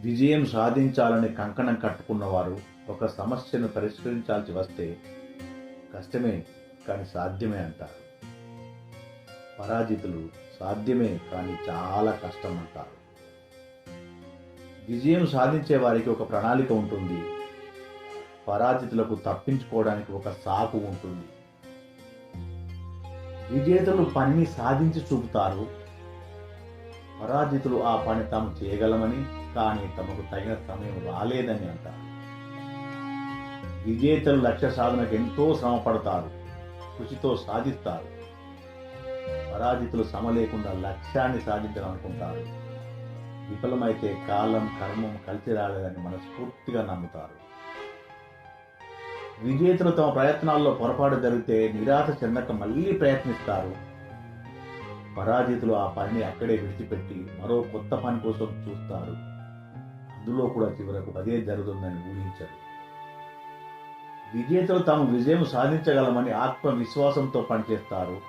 విజయం సాధించాలని కంకణం కట్టుకున్నవారు ఒక సమస్యను పరిష్కరించాల్సి వస్తే కష్టమే కానీ సాధ్యమే అంటారు. పరాజితులు సాధ్యమే కానీ చాలా కష్టం అంటారు. విజయం సాధించే వారికి ఒక ప్రణాళిక ఉంటుంది. పరాజితులకు తప్పించుకోవడానికి ఒక సాకు ఉంటుంది. విజేతలు పనిని సాధించి చూపుతారు. పరాజితులు ఆ పని తాము చేయగలమని కానీ తమకు తగిన సమయం రాలేదని అంటారు. విజేతలు లక్ష్య సాధనకు ఎంతో శ్రమ పడతారు కృషితో సాధిస్తారు. పరాజితులు శ్రమ లేకుండా లక్ష్యాన్ని సాధించాలనుకుంటారు. విఫలమైతే కాలం కర్మం కలిసి రాలేదని మనస్ఫూర్తిగా నమ్ముతారు. విజేతలు తమ ప్రయత్నాల్లో పొరపాటు జరిగితే నిరాశ చెందక మళ్ళీ ప్రయత్నిస్తారు. పరాజితులు ఆ పనిని అక్కడే విడిచిపెట్టి మరో కొత్త పని కోసం చూస్తారు. అందులో కూడా చివరకు అదే జరుగుతుందని ఊహించరు. విజేతలు తాము విజయం సాధించగలమని ఆత్మవిశ్వాసంతో పనిచేస్తారు.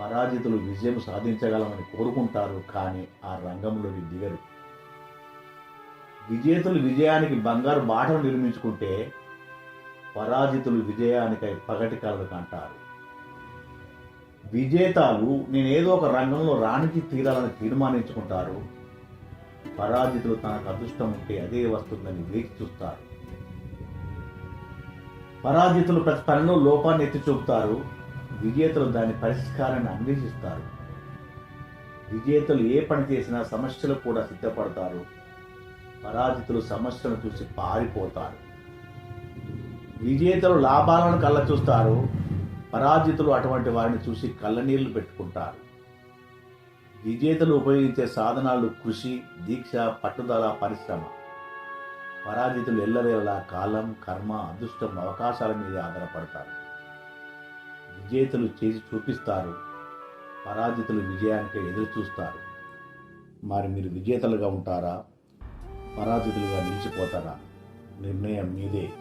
పరాజితులు విజయం సాధించగలమని కోరుకుంటారు కానీ ఆ రంగంలోకి దిగరు. విజేతలు విజయానికి బంగారు బాటను నిర్మించుకుంటే పరాజితులు విజయానికై పగటి కలలు కంటారు. విజేతాలు నేనేదో ఒక రంగంలో రాణికి తీరాలని తీర్మానించుకుంటారు. పరాజితులు తనకు అదృష్టం ఉంటే అదే వస్తుందని వేచి చూస్తారు. పరాజితులు ప్రతి పనిలో లోపాన్ని ఎత్తి చూపుతారు. విజేతలు దాని పరిష్కారాన్ని అన్వేషిస్తారు. విజేతలు ఏ పని చేసినా సమస్యలు కూడా సిద్ధపడతారు. పరాజితులు సమస్యలను చూసి పారిపోతారు. విజేతలు లాభాలను కళ్ళ చూస్తారు. పరాజితులు అటువంటి వారిని చూసి కళ్ళనీళ్ళు పెట్టుకుంటారు. విజేతలు ఉపయోగించే సాధనాలు కృషి దీక్ష పట్టుదల పరిశ్రమ. పరాజితులు ఎల్లవేళలా కాలం కర్మ అదృష్టం అవకాశాల మీద ఆధారపడతారు. విజేతలు చేసి చూపిస్తారు. పరాజితులు విజయానికి ఎదురు చూస్తారు. మరి మీరు విజేతలుగా ఉంటారా? పరాజితులుగా నిలిచిపోతారా? నిర్ణయం మీదే.